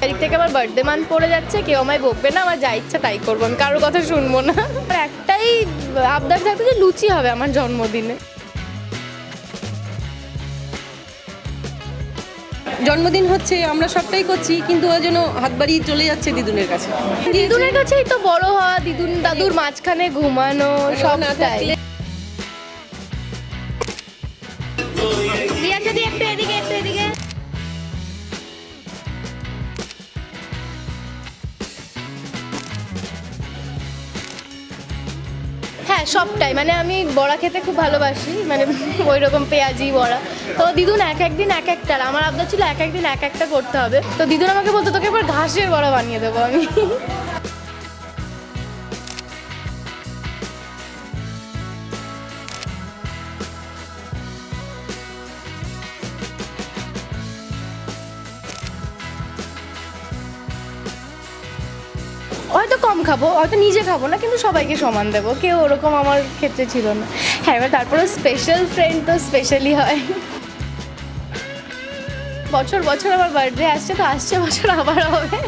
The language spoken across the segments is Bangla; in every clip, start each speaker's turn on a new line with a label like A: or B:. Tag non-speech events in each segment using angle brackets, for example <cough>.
A: তারিখ থেকে আমার বার্থডে মান পড়ে যাচ্ছে কেউ আমায় বকবে না আমার যা ইচ্ছা তাই করব আমি কারোর কথা শুনব না। একটাই আবদার থাকতো যে লুচি হবে আমার জন্মদিনে।
B: জন্মদিন হচ্ছে আমরা সবটাই করছি কিন্তু ও যেন হাত বাড়িয়ে চলে যাচ্ছে দিদুনের কাছে।
A: দিদুনের কাছেই তো বড় হওয়া দিদুন দাদুর মাঝখানে ঘুমানো
B: সব না
A: সবটাই। সবটাই মানে আমি বড়া খেতে খুব ভালোবাসি মানে ওই রকম পেঁয়াজি, বড়া। তো দিদুন এক একদিন এক একটা, আমার আবদার ছিল এক একদিন এক একটা করতে হবে। তো দিদুন আমাকে বলতো, তোকে এবার ঘাসের বড়া বানিয়ে দেবো আমি। হয়তো কম খাব, হয়তো নিজে খাব না, কিন্তু সবাইকে সমান দেবো। কেউ ওরকম আমার ক্ষেত্রে ছিল না। হ্যাঁ এবার তারপরে স্পেশাল ফ্রেন্ড তো স্পেশালি হয়। বছর বছর আমার বার্থডে আসছে, তো আসছে বছর আবার হবে।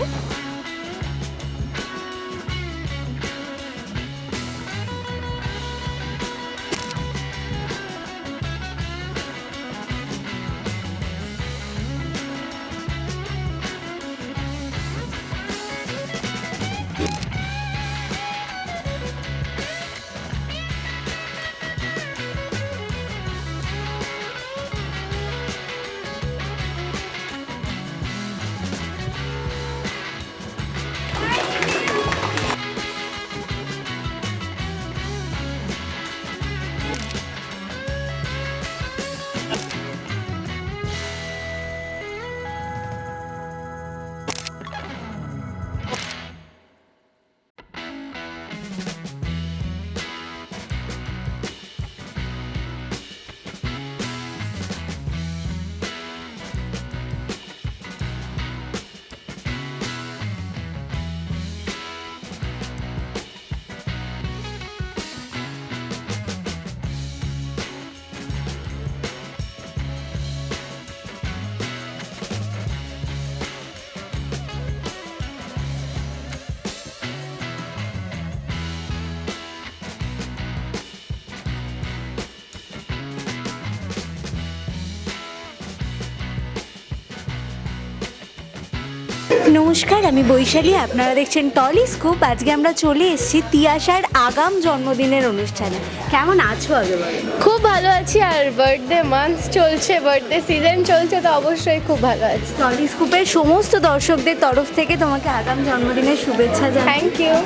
C: নমস্কার আমি বৈশালী আপনারা দেখছেন টলি স্কুপ আজকে আমরা চলে এসেছি তিয়াশার আগাম জন্মদিনের অনুষ্ঠানে। কেমন আছো আগে বলো?
A: খুব ভালো আছি আর বার্থডে মান্থ চলছে বার্থডে সিজন চলছে তো অবশ্যই খুব ভালো আছি।
C: টলি স্কুপের সমস্ত দর্শকদের তরফ থেকে তোমাকে আগাম জন্মদিনের শুভেচ্ছা জানাই।
A: থ্যাংক ইউ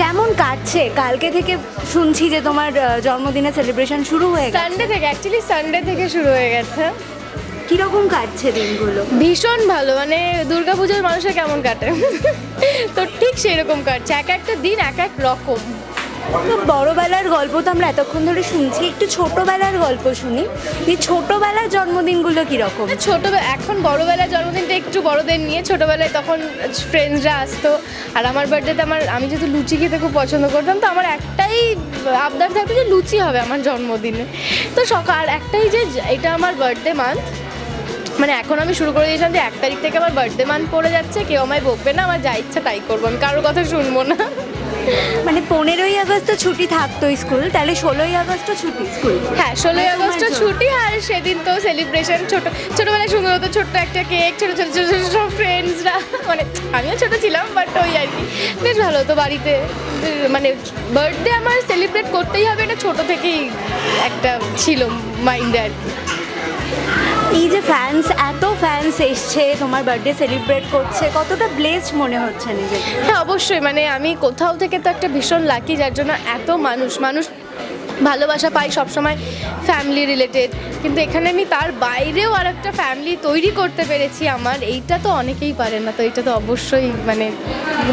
C: কেমন কাটছে? কালকে থেকে শুনছি যে তোমার জন্মদিনের সেলিব্রেশন শুরু হয়ে গেছে।
A: সানডে থেকে অ্যাকচুয়ালি সানডে থেকে শুরু হয়ে গেছে।
C: কীরকম কাটছে দিনগুলো?
A: ভীষণ ভালো মানে দুর্গাপুজোর মানুষের কেমন কাটে? তো ঠিক সেই রকম কাটছে এক একটা দিন এক এক রকম।
C: তো বড়বেলার গল্প তো আমরা এতক্ষণ ধরে শুনছি একটু ছোটবেলার গল্প শুনি। এই ছোটবেলার জন্মদিনগুলো কীরকম?
A: ছোট এখন বড়বেলার জন্মদিনটা একটু বড়দের নিয়ে ছোটবেলায় তখন ফ্রেন্ডসরা আসতো। আর আমার বার্থডেতে আমার আমি যেহেতু লুচি খেতে খুব পছন্দ করতাম তো আমার একটাই আবদার থাকতো যে লুচি হবে আমার জন্মদিনে। তো সকাল একটাই যে এটা আমার বার্থডে মান্থ মানে এখন আমি শুরু করে দিয়েছিলাম যে এক তারিখ থেকে আমার বার্থডে মান পড়ে যাচ্ছে কেউ আমায় বকবে না আমার যা ইচ্ছা তাই করব। আমি কারোর কথা শুনব না।
C: মানে পনেরোই আগস্ট তো ছুটি থাকতো স্কুল তাহলে ষোলোই আগস্ট ছুটি স্কুল।
A: হ্যাঁ ষোলোই
C: তোমার
A: আগস্ট। ছুটি আর সেদিন তো সেলিব্রেশন ছোট ছোটবেলায় সুন্দর হতো ছোট্ট একটা কেক ছোট ছোট ছোট ছোট সব ফ্রেন্ডসরা মানে আমিও ছোট ছিলাম বাট ওই আর কি। বেশ ভালো হতো বাড়িতে। মানে বার্থডে আমার সেলিব্রেট করতেই হবে এটা ছোট থেকেই একটা ছিল মাইন্ডে আর কি।
C: এই যে ফ্যান্স এত ফ্যান্স এসছে তোমার বার্থডে সেলিব্রেট করছে কতটা ব্লেসড মনে হচ্ছে নিজেকে?
A: হ্যাঁ অবশ্যই মানে আমি কোথাও থেকে তো একটা ভীষণ লাকি যার জন্য এত মানুষ মানুষ ভালোবাসা পাই সবসময় ফ্যামিলি রিলেটেড কিন্তু এখানে আমি তার বাইরেও আর একটা ফ্যামিলি তৈরি করতে পেরেছি আমার এইটা তো অনেকেই পারে না তো এটা তো অবশ্যই মানে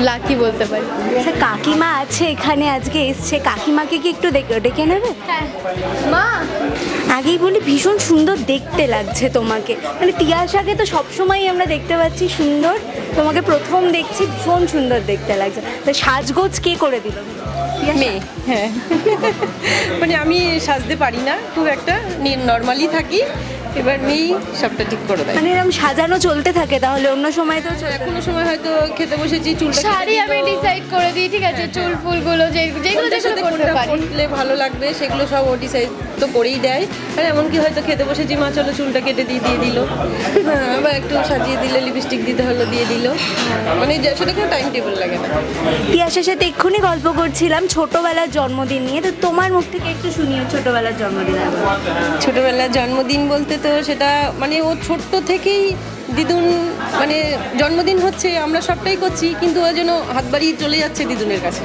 A: লাকি বলতে পারি।
C: আচ্ছা কাকিমা আছে এখানে আজকে এসছে কাকিমাকে কি একটু ডেকে ডেকে নেবে?
A: হ্যাঁ। মা
C: আগেই বলি, ভীষণ সুন্দর দেখতে লাগছে তোমাকে। মানে তিয়াশাকে তো সবসময় আমরা দেখতে পাচ্ছি সুন্দর। তোমাকে প্রথম দেখছি, ভীষণ সুন্দর দেখতে লাগছে। তো সাজগোজ কে করে দিল?
B: মেয়ে। হ্যাঁ। মানে আমি সাজতে পারি না, খুব একটা। নর্মালি থাকি। এবার মেয়েই সবটা ঠিক করে দেয়।
C: মানে এরকম সাজানো চলতে থাকে তাহলে অন্য সময় তো চলবে। না।
B: কোনো সময় হয়তো খেতে বসেছি চুলটা কেটে
A: শাড়ি আমি ডিসাইড করে দিই ঠিক আছে? চুল ফুলগুলো যে যেগুলো যেগুলো
B: সাথে
A: করতে
B: কোনটা
A: পারি।
B: পরলে ভালো লাগবে সেগুলো সব ও ডিসাইড তো করেই দেয়। আর এমনকি হয়তো খেতে বসেছি মা চলো চুলটা কেটে দিয়ে দিয়ে দিল। হ্যাঁ বা একটু সাজিয়ে দিলে লিপস্টিক দিতে হলো দিয়ে দিল। মানে সেটা কোনো টাইম টেবিল লাগে না।
C: তিয়াসের সাথে এক্ষুনি গল্প করছিলাম ছোটবেলার জন্মদিন নিয়ে। তো তোমার মুখ থেকে একটু শুনিও ছোটবেলার জন্মদিনের গল্প।
B: ছোটবেলার জন্মদিন বলতে তো সেটা মানে ও ছোট্ট থেকেই দিদুন মানে জন্মদিন হচ্ছে আমরা সবটাই করছি কিন্তু ও যেন হাত বাড়িয়ে চলে যাচ্ছে দিদুনের কাছে।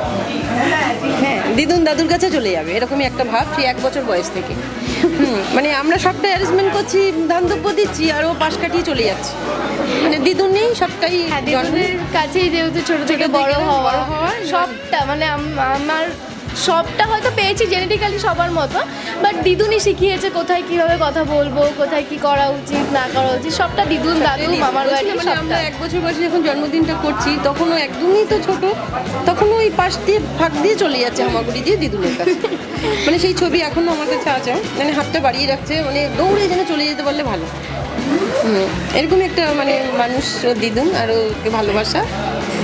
B: হ্যাঁ দিদুন দাদুর কাছে চলে যাবে এরকমই একটা ভাব সেই এক বছর বয়স থেকে। মানে আমরা সবটা অ্যারেঞ্জমেন্ট করছি দান্তব্য দিচ্ছি আর ও পাশ কাটিয়ে চলে যাচ্ছে। মানে দিদুন নেই সবটাই
A: হ্যাঁ
B: জন্ম
A: কাছেই যেহেতু ছোট থেকে বড় হওয়া, সবটা মানে আমার সবটা হয়তো পেয়েছি জেনেটিক্যালি সবার মতো বাট দিদুনই শিখিয়েছে কোথায় কীভাবে কথা বলব কোথায় কি করা উচিত না করা উচিত সবটা দিদুন দাদু মামার বাড়ি
B: মানে আমরা এক বছর বয়সে যখন জন্মদিনটা করছি তখন ও একদমই তো ছোট তখন ওই পাশ দিয়ে ফাঁক দিয়ে চলে যাচ্ছে হামাগুড়ি দিয়ে দিদুনের কাছে। <laughs> মানে সেই ছবি এখনও আমার কাছে আছে মানে হাতটা বাড়িয়ে রাখছে মানে দৌড়ে যেন চলে যেতে পারলে ভালো। এরকম একটা মানে মানুষ দিদুন আরও ভালোবাসা।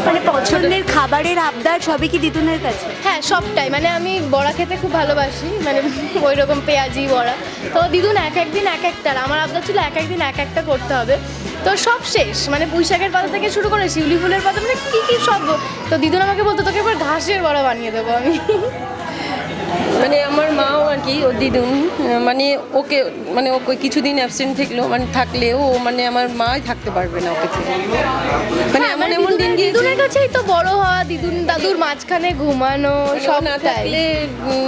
C: মানে পছন্দের খাবারের আবদার সবই কি দিদুনের কাছে?
A: হ্যাঁ সবটাই। মানে আমি বড়া খেতে খুব ভালোবাসি মানে <laughs> ওই রকম পেঁয়াজি বড়া। তো দিদুন এক একদিন এক একটা আর আমার আবদার ছিল এক একদিন এক একটা করতে হবে। তো সব শেষ মানে পুঁই শাকের পাতা থেকে শুরু করে শিউলি ফুলের পাতা মানে কী কী সব তো দিদুন আমাকে বলতো তোকে এবার ঘাসের বড়া বানিয়ে দেবো আমি। <laughs>
B: মানে আমার মাও আর কি ও দিদুন মানে ওকে মানে ওকে কিছুদিন অ্যাবসেন্ট থাকলেও মানে থাকলেও ও মানে আমার মাই থাকতে পারবে না ওকে থেকে মানে
A: হ্যাঁ,
B: এমন
A: মানে
B: এমন দিন
A: দিদুনের- কাছেই তো বড় হওয়া দিদুন দাদুর মাঝখানে ঘুমানো
B: মানে ও না থাকলে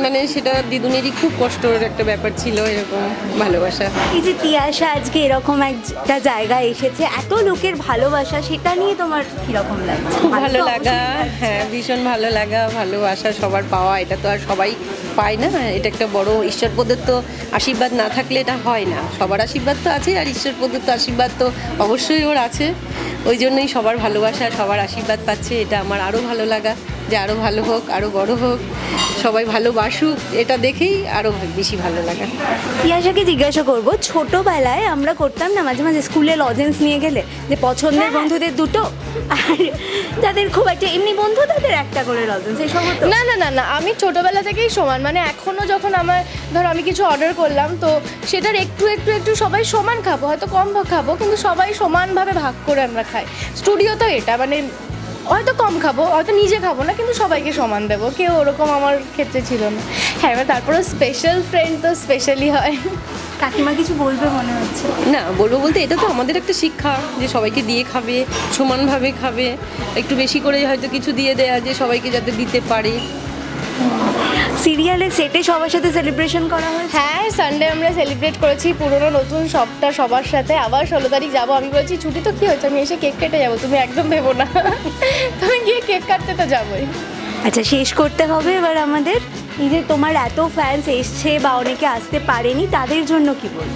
B: মানে সেটা দিদুনেরই খুব কষ্টের একটা ব্যাপার ছিল এরকম ভালোবাসা।
C: এই যে তিয়াসা আজকে এরকম একটা জায়গায় এসেছে এত লোকের ভালোবাসা সেটা নিয়ে তোমার কীরকম লাগছে?
B: খুব ভালো লাগা হ্যাঁ ভীষণ ভালো লাগা ভালোবাসা সবার পাওয়া এটা তো আর সবাই পায় না এটা একটা বড় ঈশ্বর প্রদত্ত আশীর্বাদ না থাকলে এটা হয় না। সবার আশীর্বাদ তো আছে আর ঈশ্বর প্রদত্ত আশীর্বাদ তো অবশ্যই ওর আছে। ওই জন্যই সবার ভালোবাসা, সবার আশীর্বাদ পাচ্ছে। এটা আমার আরও ভালো লাগা যে আরও ভালো হোক, আরও বড় হোক। সবাই ভালোবাসুক এটা দেখেই আরও বেশি ভালো লাগে।
C: তিয়াসাকে জিজ্ঞাসা করব ছোটবেলায় আমরা করতাম না মাঝে মাঝে স্কুলে লজেন্স নিয়ে গেলে যে পছন্দের বন্ধুদের দুটো আর যাদের খুব একটা এমনি বন্ধু তাদের একটা করে লজেন্স এসব হতো।
A: না না না না আমি ছোটবেলা থেকেই সমান মানে এখনও যখন আমার ধরো আমি কিছু অর্ডার করলাম তো সেটার একটু একটু একটু সবাই সমান খাব হয়তো কম খাব কিন্তু সবাই সমানভাবে ভাগ করে আমরা খাই। স্টুডিও তো এটা মানে হয়তো কম খাব হয়তো নিজে খাব না কিন্তু সবাইকে সমান দেবো। কেউ ওরকম আমার ক্ষেত্রে ছিল না। হ্যাঁ এবার তারপরে স্পেশাল ফ্রেন্ড তো স্পেশালি হয়।
C: কাকিমা কিছু বলবে মনে হচ্ছে?
B: না বলব বলতে এটা তো আমাদের একটা শিক্ষা যে সবাইকে দিয়ে খাবে সমানভাবে খাবে। একটু বেশি করে হয়তো কিছু দিয়ে দেয়া যে সবাইকে যাতে দিতে পারে।
C: সিরিয়ালের সেটে সবার সাথে সেলিব্রেশন করা হয়েছে?
A: হ্যাঁ সানডে আমরা সেলিব্রেট করেছি পুরনো নতুন সবটা সবার সাথে। আবার ষোলো তারিখ যাব আমি বলছি ছুটি তো কী হচ্ছে আমি এসে কেক কেটে যাব তুমি একদম ভেবো না। <laughs> তুমি গিয়ে কেক কাটতে তো যাবোই।
C: আচ্ছা শেষ করতে হবে এবার আমাদের? এই যে তোমার এত ফ্যান্স এসছে বা অনেকে আসতে পারেনি তাদের জন্য কি বলব?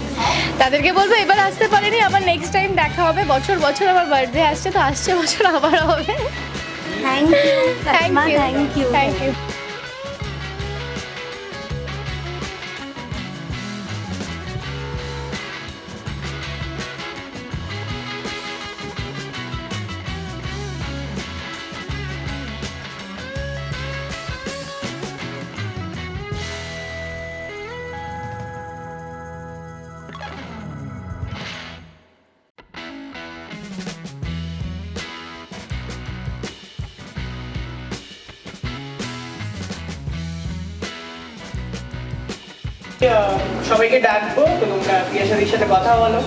A: তাদেরকে বলব এবার আসতে পারেনি আবার নেক্সট টাইম দেখা হবে। বছর বছর আমার বার্থডে আসছে তো আসছে বছর আবার হবে।
C: Thank you
A: thank you
C: thank you
D: সবাইকে ডাকবো তো তোমরা পিয়াসাদির সাথে কথা বলো।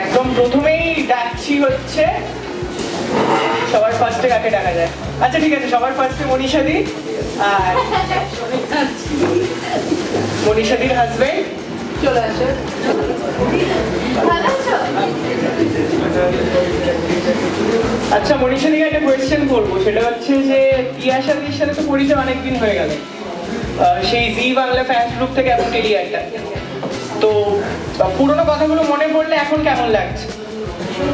D: একদম প্রথমেই ডাকছি হচ্ছে সবার ফার্স্টে কাকে ডাকা যায়? আচ্ছা ঠিক আছে সবার ফার্স্টে মনীষাদি আর মনীষাদির হাজবেন্ড চলে আসো। আচ্ছা মনীষাদিকে একটা কোয়েশ্চেন করব সেটা হচ্ছে যে পিয়াসাদির সাথে তো পরিচয় অনেকদিন হয়ে গেল। সেই জি বাংলা ফ্যান্স গ্রুপ থেকে এখন টেলি একটা তো পুরোনো কথাগুলো মনে পড়লে এখন কেমন লাগছে?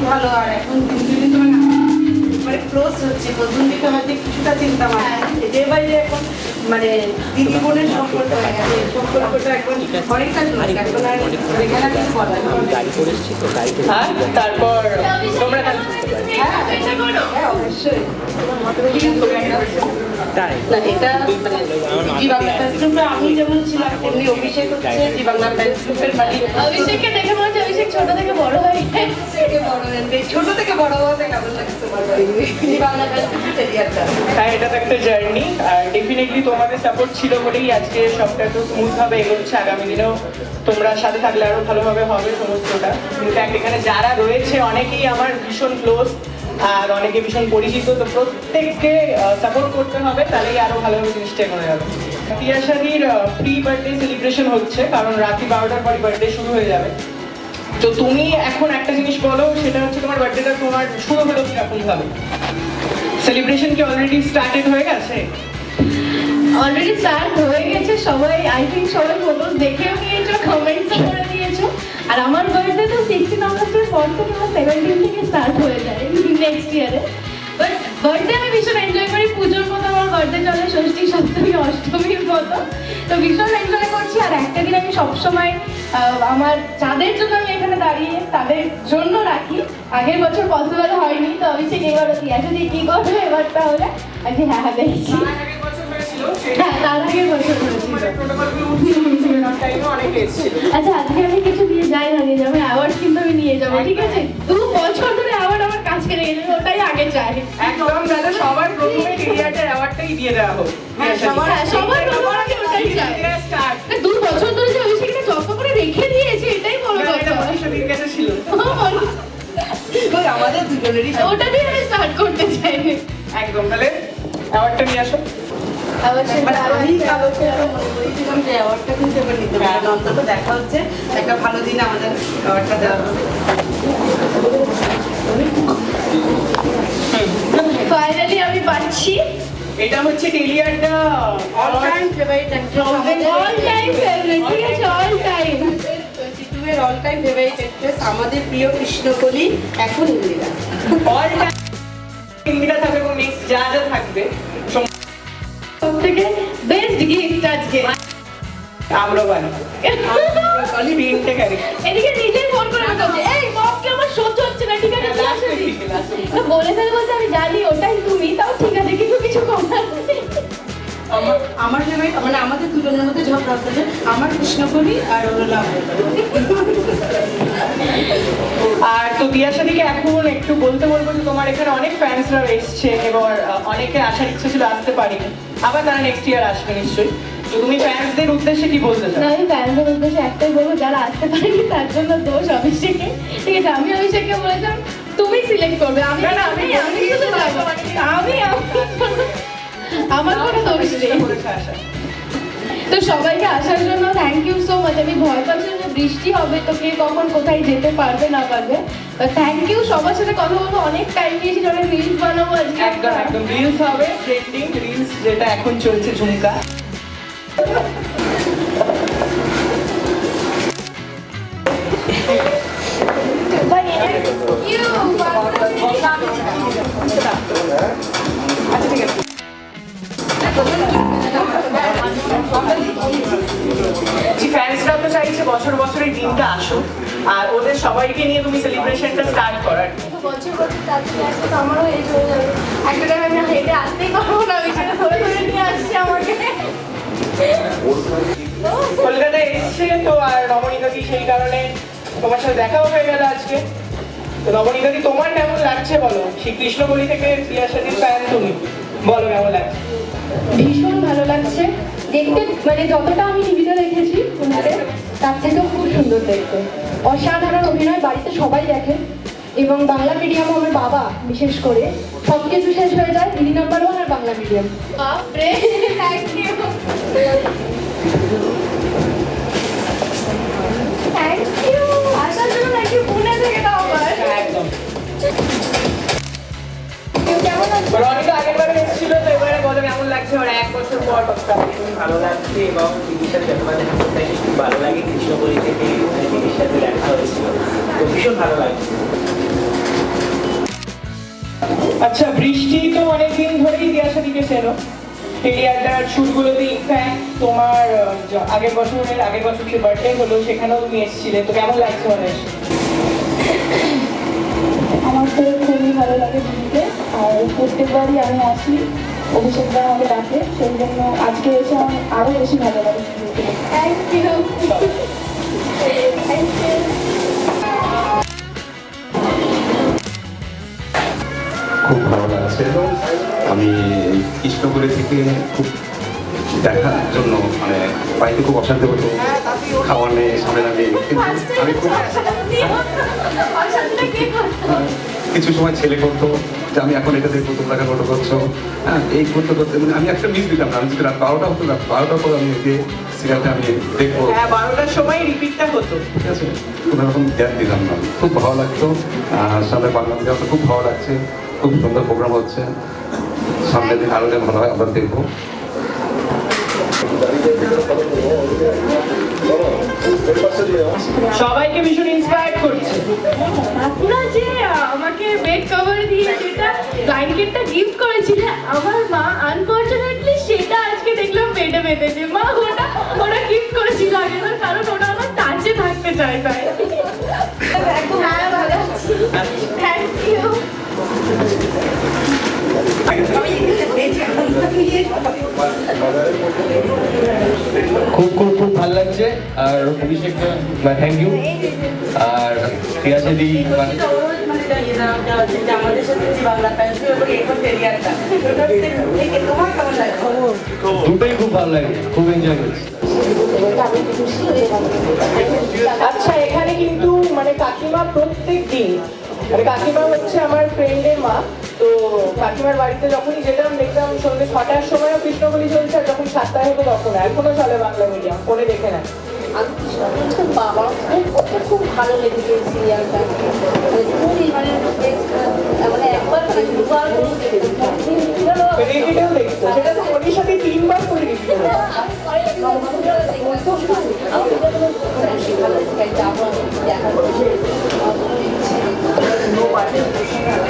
E: ভালো আর এখন মানে ক্লোজ হচ্ছে প্রথম দিকে হয়তো কিছুটা চিন্তা মানে ডে বাই এখন মানে দিদি বোনের সম্পর্ক হয়ে গেছে সম্পর্কটা এখন অনেকটা এখন আর।
F: গাড়ি করেছি তো
D: তারপর তোমরা
E: হ্যাঁ অবশ্যই।
F: তাই
E: না এটা মানে জি বাংলা প্যান্স গ্রুপে আমি যেমন ছিলাম তেমনি অভিষেক হচ্ছে জি বাংলা প্যান্স গ্রুপের মালিক।
A: অভিষেককে দেখে মনে হচ্ছে অভিষেক ছোট থেকে বড় হয়ে
E: থেকে বড় ছোট থেকে বড় হওয়াতে কেমন লাগছে তোমার জি বাংলা প্যান্স গ্রুপের ক্যারিয়ারটা
D: হ্যাঁ এটা তো একটা জার্নি আর ডেফিনেটলি তোমাদের সাপোর্ট ছিল বলেই আজকে সবটা একটু স্মুথ এগোচ্ছে। আগামী দিনেও তোমরা সাথে থাকলে আরও ভালোভাবে হবে সমস্তটা। ইনফ্যাক্ট এখানে যারা রয়েছে অনেকেই আমার ভীষণ ক্লোজ আর অনেকে ভীষণ পরিচিত, তো প্রত্যেককে সাপোর্ট করতে হবে, তাহলেই আরও ভালোভাবে জিনিসটা এগোনো যাবে। তিয়াশাদির প্রি বার্থডে সেলিব্রেশন হচ্ছে, কারণ রাত্রি বারোটার পরই বার্থডে শুরু হয়ে যাবে। তো তুমি এখন একটা জিনিস বলো, সেটা হচ্ছে তোমার বার্থডেটা তোমার শুরু হলো কীরকম ভাবে সেলিব্রেশন কি অলরেডি স্টার্টেড হয়ে গেছে?
A: অলরেডি স্টার্ট হয়ে গেছে, সবাই আই থিঙ্ক সবাই ফটোস দেখেও নিয়েছো কমেন্টসও করে দিয়েছ। আর আমার বার্থডে তো সিক্সটিন আগস্টের পর থেকে আমার সেভেন্টিন থেকে স্টার্ট হয়ে যায় নেক্সট ইয়ারে বাট বার্থডে আমি ভীষণ এনজয় করি, পুজোর মতো আমার বার্থডে চলে, ষষ্ঠী, সপ্তমী, অষ্টমীর মতো। তো ভীষণ এনজয় করছি, আর একটা দিন আমি সবসময় আমার, যাদের জন্য আমি এখানে দাঁড়িয়ে, তাদের জন্য রাখি। আগের বছর পসিবল হয়নি, তো আমি অভিষেক এবার দিয়ে কি করব এবার তাহলে? আজকে হ্যাঁ হ্যাঁ দেখছি। হ্যাঁ তার আগের বছর হয়েছিল
D: অনেকে এসেছিল
A: আচ্ছা আজকে আমি কিছু দিয়ে যাই না নিয়ে যাব অ্যাওয়ার্ড কিন্তু আমি নিয়ে যাব ঠিক আছে? দু বছর ধরে অ্যাওয়ার্ড আমার কাছে রেখে যাবে ওটাই আগে চাই।
D: একদম দাদা সবার প্রথমে ক্যারিয়ারটার অ্যাওয়ার্ডটাই দিয়ে দেওয়া হোক।
A: হ্যাঁ সবার সবার প্রথমে ওটাই চাই। দু বছর ধরে যে অভিষেকটা যত্ন করে রেখে দিয়েছে এটাই বড় কথা।
D: কাছে ছিল।
E: আমাদের দুজনেরই
A: ওটা দিয়ে আমি স্টার্ট করতে চাই।
D: একদম তাহলে অ্যাওয়ার্ডটা নিয়ে আসো।
E: আমি কালকে আরও মনে করেছিলাম যে অ্যাওয়ার্ডটা কিন্তু এবার নিতে পারি অন্তত দেখা হচ্ছে একটা ভালো দিন আমাদের অ্যাওয়ার্ডটা দেওয়া হবে
A: ফাইনালি আমি পাচ্ছি
D: এটা হচ্ছে টেলিয়ারটা
E: অল টাইম ফেভারিট আমাদের
A: অল টাইম ফেভারিট ঠিক আছে অল টাইম
E: সিটুয়ের অল টাইম ফেভারিট অ্যাক্ট্রেস আমাদের প্রিয় কৃষ্ণকলি এখন ইন্দিরা।
D: অল টাইম ইন্ডিয়া থাকবে এবং নেক্সট যা যা থাকবে সব
A: থেকে বেস্ট গিফট আজকে
D: আম্রবান অলি তিনটে ক্যারেক্টার
A: এদিকে নিজে ফোন করে বলছে। এই বককে আমার সহ্য হচ্ছে না ঠিক আছে আসো বলে ফেলে বলছে আমি জানি ওটাই তুমি তাও ঠিক আছে কিন্তু কিছু কম।
E: আমার আমার ফেভারিট মানে আমাদের দুজনের মধ্যে ঝগড়া হচ্ছে আমার কৃষ্ণকলি আর ওর লাভ
D: আর তো দিয়াশাদিকে এখন একটু বলতে বলব যে তোমার এখানে অনেক ফ্যান্সরা এসছে এবার অনেকে আসার ইচ্ছে ছিল আসতে পারিনি। আবার তারা নেক্সট ইয়ার আসবে নিশ্চয়ই। তো তুমি ফ্যান্সদের উদ্দেশ্যে কি বলতে চাও?
A: না আমি ফ্যানদের উদ্দেশ্যে একটাই বলব যারা আসতে পারেনি তার জন্য দোষ অভিষেকে। ঠিক আছে আমি অভিষেককে বলেছিলাম তুমি সিলেক্ট করবে। আমি
D: না, আমি।
A: আমি আমি- আমার কোনো দোষ নেই। তো সবাইকে আসার জন্য থ্যাংক ইউ সো মাচ আমি ভয় পাচ্ছিলাম যে বৃষ্টি হবে তো কে কখন কোথায় যেতে পারবে না পারবে। থ্যাংক ইউ সবার সাথে কথা বলব। অনেক টাইম নিয়েছি অনেক রিলস বানাবো আজকে
D: একদম একদম। রিলস হবে ট্রেন্ডিং রিলস যেটা এখন চলছে ঝুমকা। নিয়ে তুমি সেলিব্রেশনটা স্টার্ট করার।
A: বছর বছর চাকরি আসছে তো আমারও এজ হয়ে যাবে। একটা টাইম আমি হেঁটে আসতেই পারব না ওই জন্য ধরে ধরে নিয়ে আসছে আমাকে।
D: কলকাতায় এসছে তো আর সেই কারণে তোমার সাথে দেখাও হয়ে গেল আজকে। তো তোমার কেমন লাগছে বলো? সেই কৃষ্ণগলি থেকে প্রিয়াসাদির ফ্যান তুমি। বলো কেমন লাগছে?
A: ভীষণ ভালো লাগছে। দেখতে মানে যতটা আমি টিভিতে দেখেছি ওনাকে তার থেকেও খুব সুন্দর দেখতে। অসাধারণ অভিনয় বাড়িতে সবাই দেখে। এবং বাংলা মিডিয়ামও আমার বাবা, বিশেষ করে। সব কিছু শেষ হয়ে যায় দিদি নাম্বার ওয়ান আর বাংলা মিডিয়াম থ্যাংক ইউ কেমন আছো
D: রনিতা আগের বারে এসেছিল তো এবারে বলো কেমন লাগছে? ওর এক বছর পর
F: ভালো লাগছে এবং দিদির সাথে যতবার দেখা করতে আসি খুব ভালো লাগে কৃষ্ণপল্লী থেকে মানে দিদির সাথে দেখা হয়েছিল। তো ভীষণ ভালো লাগছে।
D: আচ্ছা বৃষ্টি তো অনেকদিন ধরেই দিয়াশা দিকে ছিল টেরিয়াটার শুটগুলোতে ইনফ্যাক্ট তোমার আগের বছরের আগের বছর যে বার্থডে হলো সেখানেও তুমি এসেছিলে। তো কেমন লাগছে মানে
G: আমার তো আর প্রত্যেকবারই আমি আসি অভিষেকরা আমাকে ডাকে সেই জন্য আজকে এসে আমার আরও বেশি ভালো লাগে দিদিকে
A: থ্যাংক ইউ
H: খুব ভালো লাগছে। আমি কৃষ্ণপুরে থেকে খুব দেখার জন্য মানে বাড়িতে খুব অশান্তি হতো খাওয়ার নেই দাঁড়িয়ে কিন্তু আমি খুব কিছু সময় ছেলে করতো যে আমি এখন এটা দেখব তোমরা কেন ওটা করছ। হ্যাঁ এই করতে করতে মানে আমি একটা মিস দিতাম না। আমি যদি রাত বারোটা হতো রাত বারোটার পর আমি যে সিরিয়ালটা আমি দেখব।
D: হ্যাঁ বারোটার সময় রিপিটটা হতো।
H: ঠিক আছে? কোনো রকম জ্ঞান দিলাম না। খুব ভালো লাগতো। আর সামনে বাংলা খুব ভালো লাগছে। খুব সুন্দর প্রোগ্রাম হচ্ছে। সামনের দিন আরও যেন ভালো হয় আমরা দেখব।
D: সবাইকে ভীষণ ইন্সপায়ার করছে।
A: আপনারা যে আমাকে বেড কভার দিয়ে যেটা ব্ল্যাঙ্কেটটা গিফট করেছিলে আমার মা আনফরচুনেটলি সেটা আজকে দেখলাম বেডে বেঁধেছে মা ওটা ওটা গিফট করেছিল আগেবার কারণ ওটা আমার টাচে থাকতে চাই তাই। থ্যাংক ইউ
F: খুব খুব খুব ভালো লাগছে। আর থ্যাংক ইউ আর মানে দুটোই খুব ভালো লাগে, খুব এনজয় করছি।
D: আচ্ছা এখানে কিন্তু মানে কাকিমা প্রত্যেক দিন মানে কাকিমা হচ্ছে আমার ফ্রেন্ডের মা তো কাকিমার বাড়িতে যখনই যেতাম দেখতাম সন্ধ্যে ছটার সময়ও কৃষ্ণবলি চলছে আর যখন সাতটায় হতো তখন এখনও চলে বাংলা মিডিয়াম ফোনে দেখে না।
G: বাবা ওকে খুব ভালো লেগেছে এই সিরিয়ালটা মানে খুবই মানে মানে একবার দুবার
D: সেটা তো ওর সাথে তিনবার করে দিচ্ছিল
A: বাংলা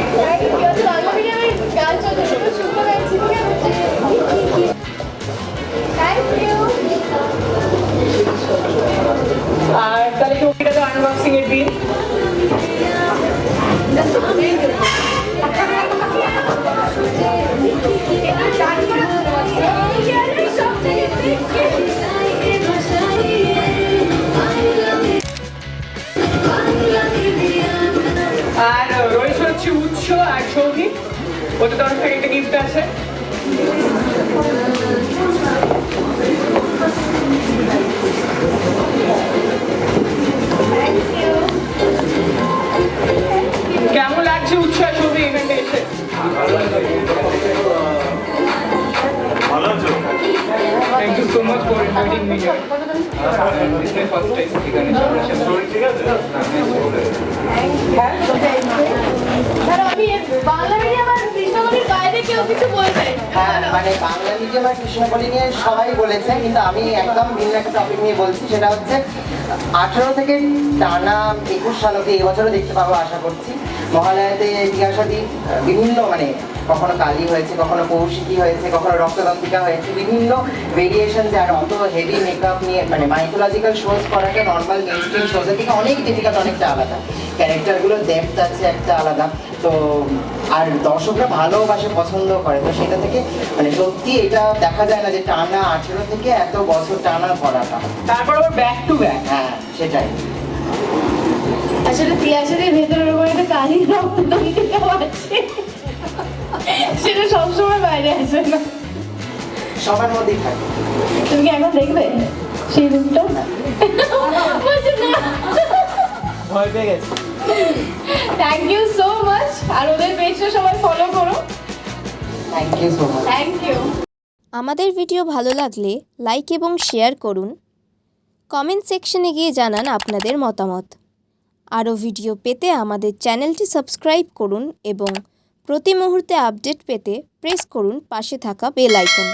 I: টপিক নিয়ে বলছি, সেটা হচ্ছে আঠারো থেকে টানা একুশ সাল অব্দি এবছরও দেখতে পাবো আশা করছি। মহালয়াতে টিয়াশাদি বিভিন্ন মানে কখনো কালী হয়েছে, কখনো কৌশিকী হয়েছে, কখনো রক্তদন্তিকা হয়েছে, বিভিন্ন ভেরিয়েশন আর অত হেভি মেকআপ নিয়ে মানে মাইথোলজিক্যাল শোজ করাটা নর্মাল মেন স্ট্রিম শোজের থেকে অনেক ডিফিকাল্ট অনেকটা আলাদা। ক্যারেক্টারগুলোর ডেপথ আছে একটা আলাদা। তো আর দর্শকরা ভালোবাসে পছন্দ করে। তো সেটা থেকে মানে সত্যি এটা দেখা যায় না যে টানা আঠেরো থেকে এত বছর টানা করাটা
D: তারপর আবার ব্যাক টু ব্যাক
I: হ্যাঁ সেটাই।
A: আসলে তিয়াসাদের ভেতরে ওরকম একটা কাহিনী আছে সেটা সবসময় বাইরে আসে না।
I: সবার মধ্যেই থাকে।
A: তুমি কি এখন দেখবে সেই রূপটা?
D: ভয় পেয়ে গেছে।
A: থ্যাংক ইউ সো মাচ আর ওদের পেজটা সবাই ফলো করো।
I: Thank you so much
A: thank you
J: আমাদের ভিডিও ভালো লাগলে লাইক এবং শেয়ার করুন। কমেন্ট সেকশনে গিয়ে জানান আপনাদের মতামত। আরও ভিডিও পেতে আমাদের চ্যানেলটি সাবস্ক্রাইব করুন এবং প্রতি মুহূর্তে আপডেট পেতে প্রেস করুন পাশে থাকা বেল আইকন